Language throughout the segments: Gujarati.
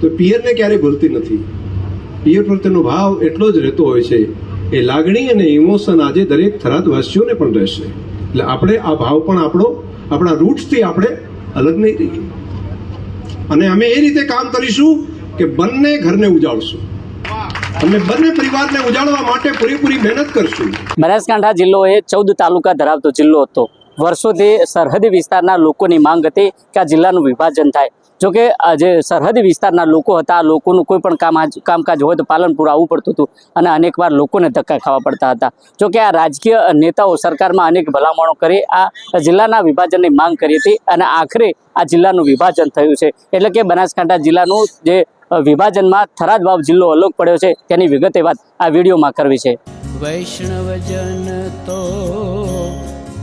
તો પિયરને ક્યારેય ભૂલતી નથી? પિયર પ્રત્યેનો ભાવ એટલો જ રહેતો હોય છે, એ લાગણી અને ઇમોશન આજે દરેક થરાદવાસીઓને પણ રહેશે. એટલે આપણે આ ભાવ પણ આપણો, આપણા રૂટ્સથી આપણે અલગ નહીં રહીએ. અને અમે એ રીતે કામ કરીશું કે બંને ઘરને ઉજાળશું. અને બંને પરિવારને ઉજાડવા માટે પૂરેપૂરી મહેનત કરશું. બનાસકાંઠા જિલ્લો એ ચૌદ તાલુકા ધરાવતો જિલ્લો હતો. વર્ષોથી સરહદી વિસ્તારના લોકોની માંગ હતી કે આ જિલ્લાનું વિભાજન થાય. જોકે જે સરહદી વિસ્તારના લોકો હતા, આ લોકોનું કોઈ પણ કામ કામકાજ હોય તો પાલનપુર આવવું પડતું હતું અને અનેકવાર લોકોને ધક્કા ખાવા પડતા હતા. જોકે આ રાજકીય નેતાઓ સરકારમાં અનેક ભલામણો કરી, આ જિલ્લાના વિભાજનની માંગ કરી હતી અને આખરે આ જિલ્લાનું વિભાજન થયું છે. એટલે કે બનાસકાંઠા જિલ્લાનું જે વિભાજનમાં થરાદ વાવ જિલ્લો અલગ પડ્યો છે, તેની વિગતે વાત આ વિડીયોમાં કરવી છે. વૈષ્ણવજન તો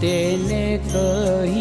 તેને કહીએ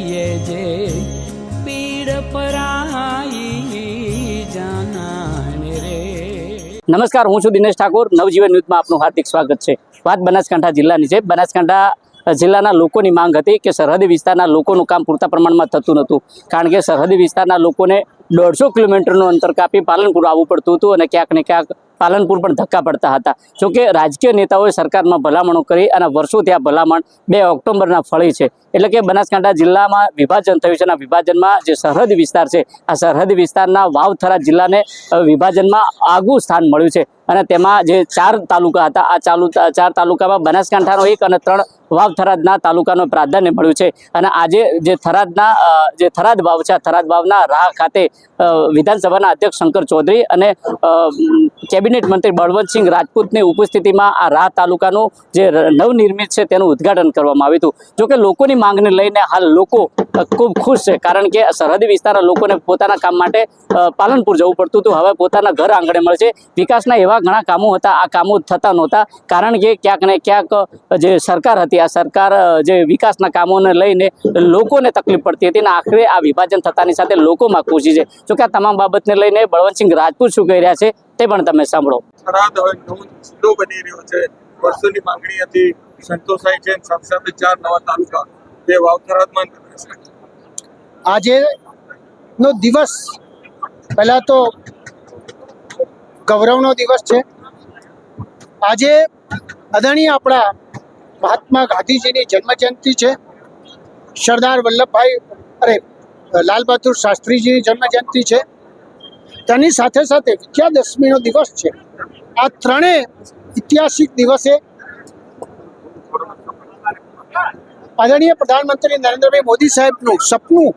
નમસ્કાર, હું છું દિનેશ ઠાકોર. નવજીવન ન્યૂઝમાં આપનું હાર્દિક સ્વાગત છે. વાત બનાસકાંઠા જિલ્લાની છે. બનાસકાંઠા જિલ્લાના લોકોની માંગ હતી કે સરહદી વિસ્તારના લોકોનું કામ પૂરતા પ્રમાણમાં થતું નહોતું. કારણ કે સરહદી વિસ્તારના લોકોને દોઢસો કિલોમીટરનું અંતર કાપી પાલનપુર આવવું પડતું હતું અને ક્યાંક ને ક્યાંક પાલનપુર પણ ધક્કા પડતા હતા. જોકે રાજકીય નેતાઓએ સરકારમાં ભલામણો કરી અને વર્ષોથી આ ભલામણ બે ઓક્ટોબરના ફળી છે. એટલે કે બનાસકાંઠા જિલ્લામાં વિભાજન થયું છે અને વિભાજનમાં જે સરહદ વિસ્તાર છે, આ સરહદ વિસ્તારના વાવથરા જિલ્લાને વિભાજનમાં આગવું સ્થાન મળ્યું છે. અને તેમાં જે ચાર તાલુકા હતા, આ ચાલુ ચાર તાલુકામાં બનાસકાંઠાનો એક અને ત્રણ વાવ થરાદના તાલુકાનો પ્રાધાન્ય મળ્યું છે. અને આજે જે થરાદના જે થરાદ વાવ છે થરાદ વાવના રાહ ખાતે વિધાનસભાના અધ્યક્ષ શંકર ચૌધરી અને કેબિનેટ મંત્રી બળવંતસિંહ રાજપૂતની ઉપસ્થિતિમાં આ રાહ તાલુકાનું જે નવનિર્મિત છે તેનું ઉદ્ઘાટન કરવામાં આવ્યું હતું. જોકે લોકોની માંગને લઈને હાલ લોકો ખૂબ ખુશ છે, કારણ કે સરહદી વિસ્તારના લોકોને પોતાના કામ માટે પાલનપુર જવું પડતું હતું. હવે પોતાના ઘર આંગણે મળશે વિકાસના એવા ઘણા કામો હતા. આ કામો થતા નહોતા. કારણ કે ક્યાંક ને ક્યાંક જે સરકાર હતી આ સરકાર જે વિકાસના કામોને લઈને લોકોને તકલીફ પડતી હતી અને આખરે આ વિભાજન થતાની સાથે લોકોમાં ખુશી છે. જોકે આ તમામ બાબતને લઈને બળવંતસિંહ રાજપૂત શું કહી રહ્યા છે તે પણ તમે સાંભળો. જિલ્લો બની રહ્યો છે. વર્ષોની માંગણી હતી સંતોષાઈ છે. સાથે સાથે ચાર નવા તાલુકા. તે વાવથરાદમાં આજે નો દિવસ. પહેલા તો ગૌરવનો દિવસ છે. આજે અદાણી આપણા મહાત્મા ગાંધીજીની જન્મજયંતિ છે. સરદાર વલ્લભભાઈ અરે લાલ શાસ્ત્રીજીની જન્મજયંતિ છે. તેની સાથે સાથે વિજયાદશમીનો દિવસ છે. આ ત્રણેય ઐતિહાસિક દિવસે આદરણીય પ્રધાનમંત્રી નરેન્દ્રભાઈ મોદી સાહેબનું સપનું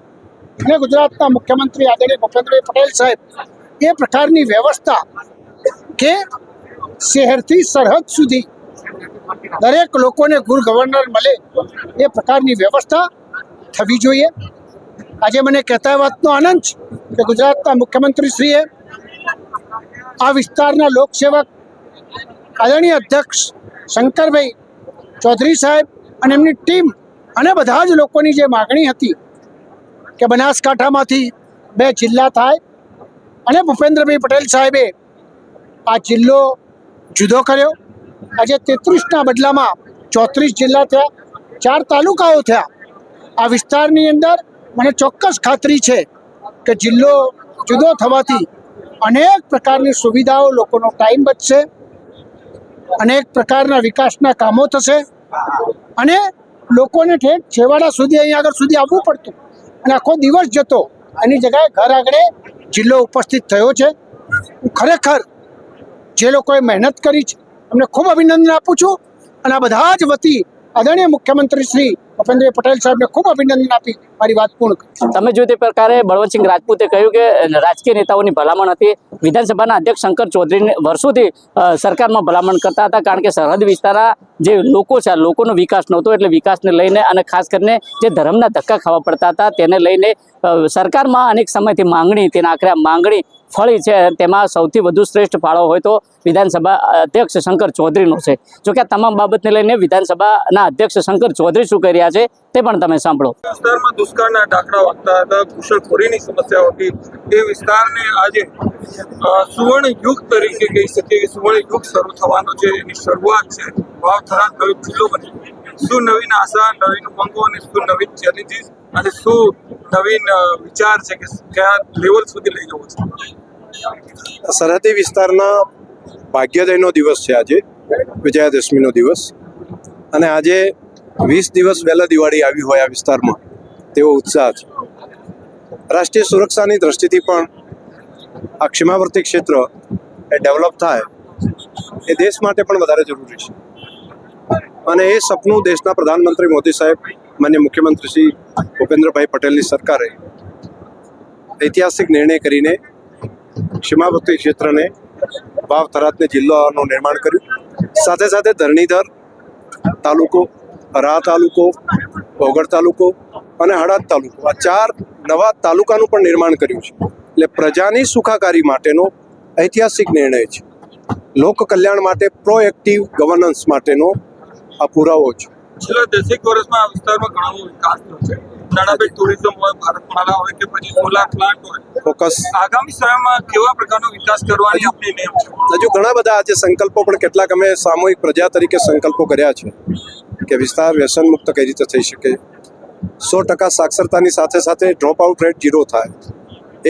અને ગુજરાતના મુખ્યમંત્રી આદરણીય ભૂપેન્દ્રભાઈ પટેલ સાહેબ એ પ્રકારની વ્યવસ્થા કે શહેરથી સરહદ સુધી દરેક લોકોને ગુડ ગવર્નર મળે એ પ્રકારની વ્યવસ્થા થવી જોઈએ. આજે મને કહેતા વાતનો આનંદ છે કે ગુજરાતના મુખ્યમંત્રીશ્રીએ આ વિસ્તારના લોકસેવક આદરણીય અધ્યક્ષ શંકરભાઈ ચૌધરી સાહેબ અને એમની ટીમ અને બધા જ લોકોની જે માગણી હતી કે બનાસકાંઠામાંથી બે જિલ્લા થાય અને ભૂપેન્દ્રભાઈ પટેલ સાહેબે આ જિલ્લો જુદો કર્યો. આજે તેત્રીસના બદલામાં ચોત્રીસ જિલ્લા થયા, ચાર તાલુકાઓ થયા. આ વિસ્તારની અંદર મને ચોક્કસ ખાતરી છે કે જિલ્લો જુદો થવાથી અનેક પ્રકારની સુવિધાઓ લોકોનો ટાઈમ બચશે, અનેક પ્રકારના વિકાસના કામો થશે અને લોકોને ઠેઠ છેવાડા સુધી અહીંયા આગળ સુધી આવવું પડતું. અને આખો દિવસ જતો, એની જગ્યાએ ઘર આગળ જિલ્લો ઉપસ્થિત થયો છે. હું ખરેખર જે લોકોએ મહેનત કરી છે, એમને ખૂબ અભિનંદન આપું છું. અને આ બધા જ વતી આદરણીય મુખ્યમંત્રી શ્રી ભૂપેન્દ્ર પટેલ સાહેબને ખૂબ અભિનંદન આપી મારી વાત પૂર્ણ તમે જો તે પ્રકારે બળવંતસિંહ રાજપૂતે કહ્યું કે રાજકીય નેતાઓની ભલામણ હતી. વિધાનસભાના અધ્યક્ષ શંકર ચૌધરીને વર્ષોથી સરકારમાં ભલામણ કરતા હતા કારણ કે સરહદ વિસ્તારના જે લોકો છે લોકોનો વિકાસ નહોતો એટલે વિકાસને લઈને અને ખાસ કરીને જે ધર્મના ધક્કા ખાવા પડતા હતા તેને લઈને સરકારમાં અનેક સમયથી માંગણી, તેના આખરે માંગણી ફળી છે તેમાં સૌથી વધુ શ્રેષ્ઠ ફાળો હોય તો વિધાનસભા અધ્યક્ષ શંકર ચૌધરીનો છે. જોકે આ તમામ બાબતને લઈને વિધાનસભાના અધ્યક્ષ શંકર ચૌધરી શું કરી રહ્યા છે તે પણ તમે સાંભળો. વિસ્તારમાં દુષ્કાળના ડાકડા વાગતા હતા ઘૂસણખોરીની સમસ્યા હતી. તે વિસ્તારને આજે સુવર્ણ યુગ તરીકે કહી શકીએ સુવર્ણ યુગ શરૂ થવાનો છે. એની શરૂઆત છે વાવથરા નવી જિલ્લો બની. શું નવીન આશા, નવીન ઉમંગો અને શું નવીન ચેલેન્જીસ અને શું નવીન વિચાર છે કે કયા લેવલ સુધી લઈ જવો છે? સરહદી વિસ્તારના ભાગ્યોદયનો દિવસ છે આજે, વિજયાદશમીનો દિવસ. અને આજે વીસ દિવસ વહેલા દિવાળી આવી હોય આ વિસ્તારમાં, તેવો ઉત્સાહ છે. રાષ્ટ્રીય સુરક્ષાની દ્રષ્ટિથી પણ આ ક્ષમાવર્તી ક્ષેત્ર એ ડેવલપ થાય, એ દેશ માટે પણ વધારે જરૂરી છે. અને એ સપનું દેશના પ્રધાનમંત્રી મોદી સાહેબ માન્ય મુખ્યમંત્રી શ્રી ભૂપેન્દ્રભાઈ પટેલની સરકારે ઐતિહાસિક નિર્ણય કરીને સીમાવર્તી ક્ષેત્રને વાવ થરાદને જિલ્લાનું નિર્માણ કર્યું. સાથે સાથે ધરણીધર તાલુકો રા તાલુકો, ઓગળ તાલુકો અને હળાદ તાલુકો આ ચાર નવા તાલુકાનું પણ નિર્માણ કર્યું છે. એટલે પ્રજાની સુખાકારી માટેનો ઐતિહાસિક નિર્ણય છે. લોક કલ્યાણ માટે પ્રોએક્ટિવ ગવર્નન્સ માટેનો આ પુરાવો છે. છેલ્લા દસેક વર્ષમાં આ વિસ્તારમાં ઘણો વિકાસ થયો છે. નાણાભાઈ ટુરિઝમ હોય કે પછી સોલાર પ્લાન્ટ હોય. ફોકસ આગામી સમયમાં કેવા પ્રકારનો વિકાસ કરવાની આપણી નેમ છે? હજુ ઘણા બધા આજે સંકલ્પો પણ કેટલાક અમે સામૂહિક પ્રજા તરીકે સંકલ્પો કર્યા છે કે વિસ્તાર વ્યસન મુક્ત કઈ રીતે થઈ શકે. સો ટકા સાક્ષરતાની સાથે સાથે ડ્રોપ આઉટ રેટ જીરો થાય.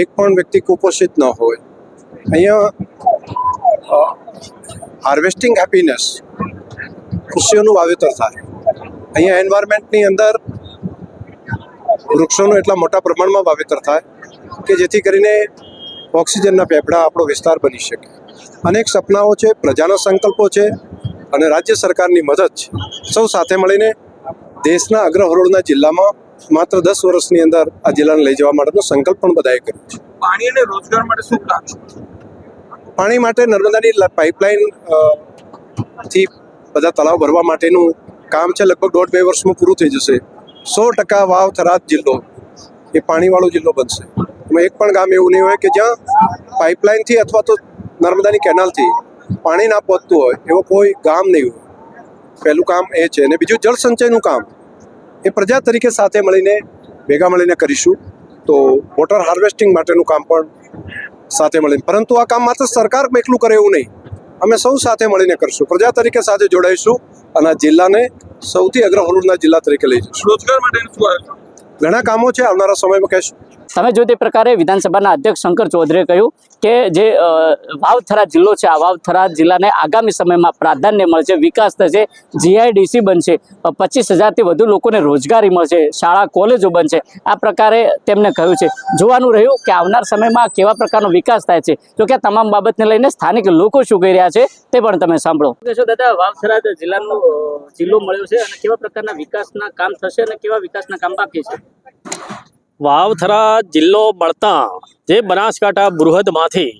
એક પણ વ્યક્તિ કુપોષિત ન હોય. અહીંયા હાર્વેસ્ટિંગ હેપીનેસ ખુશીઓનું વાવેતર થાય. અહીંયા એન્વાયરમેન્ટની અંદર વૃક્ષોનું એટલા મોટા પ્રમાણમાં વાવેતર થાય કે જેથી કરીને ઓક્સિજનના પેપડા આપણો વિસ્તાર બની શકે. અનેક સપનાઓ છે પ્રજાના સંકલ્પો છે અને રાજ્ય સરકારની મદદ છે. સૌ સાથે મળીને દેશના અગ્રહરોળના જિલ્લામાં માત્ર દસ વર્ષની અંદર આ જિલ્લાને લઈ જવા માટેનો સંકલ્પ પણ બધાએ કર્યો છે. પાણી અને રોજગાર માટે શું પ્લાન છે? પાણી માટે નર્મદાની પાઇપલાઇનથી બધા તળાવ ભરવા માટેનું કામ છે લગભગ દોઢ બે વર્ષમાં પૂરું થઈ જશે. સો ટકા વાવ થરાદ જિલ્લો એ પાણીવાળો જિલ્લો બનશે. એમાં એક પણ ગામ એવું નહીં હોય કે જ્યાં પાઇપલાઇનથી અથવા તો નર્મદાની કેનાલથી પાણી ના પહોંચતું હોય એવો કોઈ ગામ નહીં હોય. પહેલું કામ એ છે. અને બીજું જળ સંચયનું કામ. એ પ્રજા તરીકે સાથે મળીને, ભેગા મળીને કરીશું. તો વોટર હાર્વેસ્ટિંગ માટેનું કામ પણ સાથે મળીને. પરંતુ આ કામ માત્ર સરકાર એકલું કરે એવું નહીં. અમે સૌ સાથે મળીને કરશું. પ્રજા તરીકે સાથે જોડાઈશું. અને જિલ્લાને સૌથી અગ્ર હરોળના જિલ્લા તરીકે લઈ જઈશું. રોજગાર માટે ઘણા કામો છે આવનારા સમયમાં કહીશું. તમે જો તે પ્રકારે વિધાનસભાના અધ્યક્ષ શંકર ચૌધરીએ કહ્યું કે જે વાવથરા જિલ્લો છે, આ વાવથરા જિલ્લાને આગામી સમયમાં પ્રાધાન્ય મળશે, વિકાસ થશે, જીઆઈડીસી બનશે પચીસ હજારથી વધુ લોકોને રોજગારી મળશે, શાળા, કોલેજો બનશે. આ પ્રકારે તેમને કહ્યું છે. જોવાનું રહ્યું કે આવનાર સમયમાં કેવા પ્રકારનો વિકાસ થાય છે. તો કે તમામ બાબતને લઈને સ્થાનિક લોકો શું કહી રહ્યા છે તે પણ તમે સાંભળો. દાદા, વાવથરા જિલ્લાનો જિલ્લો મળ્યો છે અને કેવા પ્રકારના વિકાસના કામ થશે અને કેવા વિકાસના કામ બાકી છે? વાવથરા જિલ્લો મળતા જે બનાસકાંઠા બૃહદમાંથી.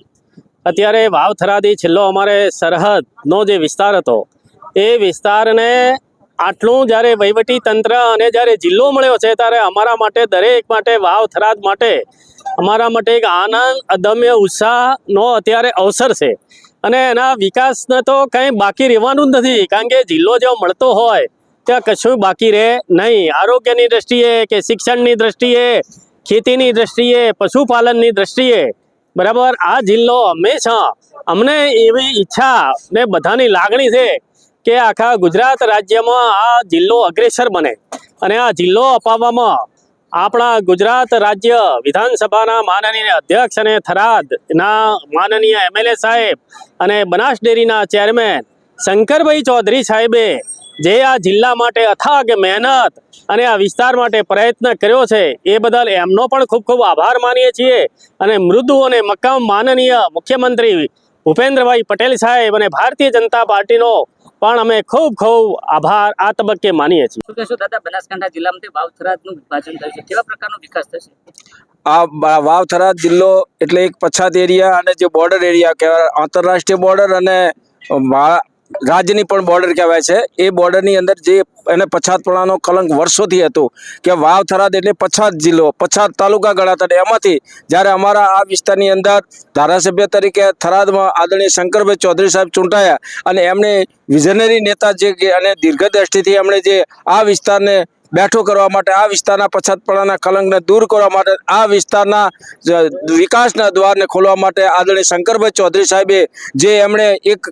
અત્યારે વાવથરાથી છેલ્લો અમારે સરહદનો જે વિસ્તાર હતો, એ વિસ્તારને આટલું જ્યારે વહીવટી તંત્ર અને જ્યારે જિલ્લો મળ્યો છે, ત્યારે અમારા માટે, દરેક માટે વાવ થરાદ માટે, અમારા માટે એક આનંદ, અદમ્ય, ઉત્સાહનો અત્યારે અવસર છે. અને એના વિકાસને તો કંઈ બાકી રહેવાનું જ નથી, કારણ કે જિલ્લો જો મળતો હોય ત્યાં કશું બાકી રહે નહીં. આરોગ્યની દ્રષ્ટિએ કે શિક્ષણની દ્રષ્ટિએ, ખેતીની દ્રષ્ટિએ, પશુપાલનની દ્રષ્ટિએ, બરાબર? આ જિલ્લો હંમેશા અમને એવી ઈચ્છા ને બધાની લાગણી છે કે આખા ગુજરાત રાજ્યમાં આ જિલ્લો અગ્રેસર બને. અને આ જિલ્લો અપાવવામાં આપણા ગુજરાત રાજ્ય વિધાનસભાના માનનીય અધ્યક્ષ અને થરાદના માનનીય એમએલએ સાહેબ અને બનાસ ડેરીના ચેરમેન શંકરભાઈ ચૌધરી સાહેબે જે આ જિલ્લા માટે અથાગ મહેનત અને આ વિસ્તાર માટે પ્રયત્ન કર્યો છે એ બદલ એમનો પણ ખૂબ ખૂબ આભાર માનીએ છીએ. અને મૃદુ અને મક્કમ માનનીય મુખ્યમંત્રી ભૂપેન્દ્રભાઈ પટેલ સાહેબ અને ભારતીય જનતા પાર્ટીનો પણ અમે ખૂબ ખૂબ આભાર આ તબક્કે માનીએ છીએ. શું કહેશો દાદા બનાસકાંઠા જિલ્લામાં વાવથરાનું વિભાજન થયું છે. કેવા પ્રકારનો વિકાસ થશે આ વાવ-થરાદ જિલ્લો એટલે એક પછાત એરિયા અને જે બોર્ડર એરિયા કહેવાય આંતરરાષ્ટ્રીય બોર્ડર અને રાજ્યની પણ બોર્ડર કહેવાય છે. એ બોર્ડરની અંદર જે એને પછાતપણાનો કલંક વર્ષોથી હતો કે વાવ થરાદ એટલે પછાત જિલ્લો, પછાત તાલુકા ગણાતા એમાંથી જ્યારે અમારા આ વિસ્તારની અંદર ધારાસભ્ય તરીકે થરાદમાં આદરણીય શંકરભાઈ ચૌધરી સાહેબ ચૂંટાયા અને એમણે વિઝનરી નેતા જે અને દીર્ઘદ્રષ્ટિથી એમણે જે આ વિસ્તારને બેઠો કરવા માટે, આ વિસ્તારના પછાતપણાના કલંકને દૂર કરવા માટે, આ વિસ્તારના વિકાસના દ્વારને ખોલવા માટે આદરણીય શંકરભાઈ ચૌધરી સાહેબે જે એમણે એક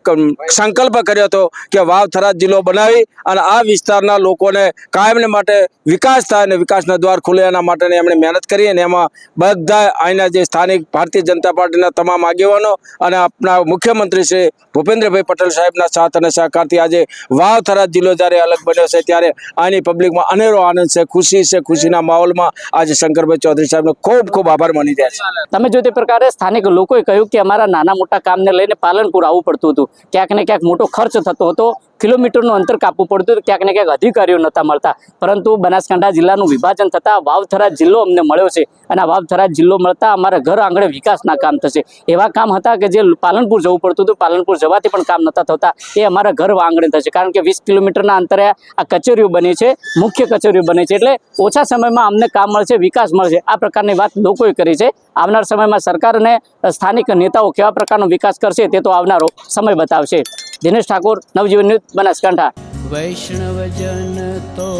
સંકલ્પ કર્યો હતો કે વાવ થરાદ જિલ્લો બનાવી અને આ વિસ્તારના લોકોને કાયમને માટે વિકાસ થાય અને વિકાસના દ્વાર ખુલે એના માટેની એમણે મહેનત કરી અને એમાં બધા અહીંના જે સ્થાનિક ભારતીય જનતા પાર્ટીના તમામ આગેવાનો અને આપણા મુખ્યમંત્રી શ્રી ભૂપેન્દ્રભાઈ પટેલ સાહેબના સાથ અને સહકારથી આજે વાવ થરાદ જિલ્લો જ્યારે અલગ બન્યો છે, ત્યારે આની પબ્લિકમાં અનેરો આનંદ છે, ખુશી છે, ખુશીના માહોલમાં આજે શંકરભાઈ ચૌધરી સાહેબનો ખૂબ ખૂબ આભાર માની રહ્યા છે. તમે જો તે પ્રકારે સ્થાનિક લોકોએ કહ્યું કે અમારા નાના મોટા કામને લઈને પાલનપુર આવવું પડતું હતું. ક્યાંક ને ક્યાંક મોટો ખર્ચ થતો હતો. કિલોમીટરનું અંતર કાપવું પડતું ક્યાંક ને ક્યાંક અધિકારીઓ નહોતા મળતા. પરંતુ બનાસકાંઠા જિલ્લાનું વિભાજન થતાં વાવથરા જિલ્લો અમને મળ્યો છે. અને આ વાવથરા જિલ્લો મળતા અમારા ઘર આંગણે વિકાસના કામ થશે. એવા કામ હતા કે જે પાલનપુર જવું પડતું હતું. પાલનપુર જવાથી પણ કામ નહોતા થતા. એ અમારા ઘર આંગણે થશે. કારણ કે વીસ કિલોમીટરના અંતરે આ કચેરીઓ બની છે. મુખ્ય કચેરીઓ બની છે. એટલે ઓછા સમયમાં અમને કામ મળશે, વિકાસ મળશે. આ પ્રકારની વાત લોકોએ કરી છે. આવનાર સમયમાં સરકાર અને સ્થાનિક નેતાઓ કેવા પ્રકારનો વિકાસ કરશે તે તો આવનારો સમય બતાવશે. દિનેશ ઠાકોર નવજીવન ન્યૂઝ બનાસકાંઠા. વૈષ્ણવજન તો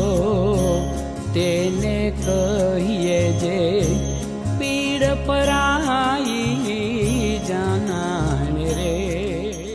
તેને કહીએ જે પીડ પરાય